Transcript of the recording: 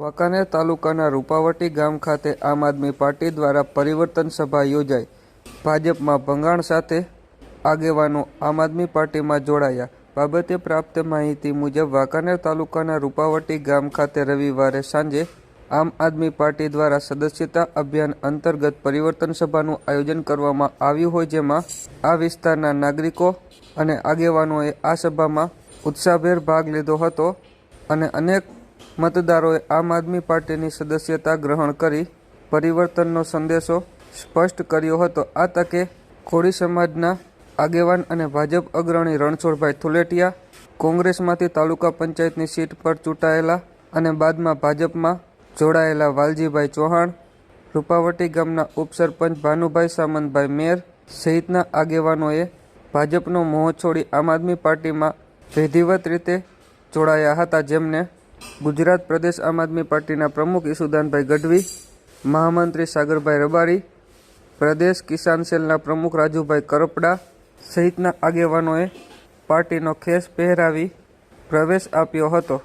વાંકાનેર તાલુકાના રૂપાવટી ગામ ખાતે આમ આદમી પાર્ટી દ્વારા પરિવર્તન સભા યોજાઈ. ભાજપમાં ભંગાણ સાથે આગેવાનો આમ આદમી પાર્ટીમાં જોડાયા. બાબતે પ્રાપ્ત માહિતી મુજબ વાંકાનેર તાલુકાના રૂપાવટી ગામ ખાતે રવિવારે સાંજે આમ આદમી પાર્ટી દ્વારા સદસ્યતા અભિયાન અંતર્ગત પરિવર્તન સભાનું આયોજન કરવામાં આવ્યું હોય જેમાં આ વિસ્તારના નાગરિકો અને આગેવાનોએ આ સભામાં ઉત્સાહભેર ભાગ લીધો હતો અને અનેક મતદારોએ આમ આદમી પાર્ટીની સદસ્યતા ગ્રહણ કરી પરિવર્તનનો સંદેશો સ્પષ્ટ કર્યો હતો. આ તકે કોળી સમાજના આગેવાન અને ભાજપ અગ્રણી રણછોડભાઈ થુલેટિયા કોંગ્રેસમાંથી તાલુકા પંચાયતની સીટ પર ચૂંટાયેલા અને બાદમાં ભાજપમાં જોડાયેલા વાલજીભાઈ ચૌહાણ, રૂપાવટી ગામના ઉપસરપંચ ભાનુભાઈ સામંતભાઈ મેર સહિતના આગેવાનોએ ભાજપનો મોહ છોડી આમ આદમી પાર્ટીમાં વિધિવત રીતે જોડાયા હતા, જેમને ગુજરાત પ્રદેશ આમ આદમી પાર્ટીના પ્રમુખ ઈસુદાનભાઈ ગઢવી, મહામંત્રી સાગરભાઈ રબારી, પ્રદેશ કિસાન સેલના પ્રમુખ રાજુભાઈ કરપડા સહિતના આગેવાનોએ પાર્ટીનો ખેસ પહેરાવી પ્રવેશ આપ્યો હતો.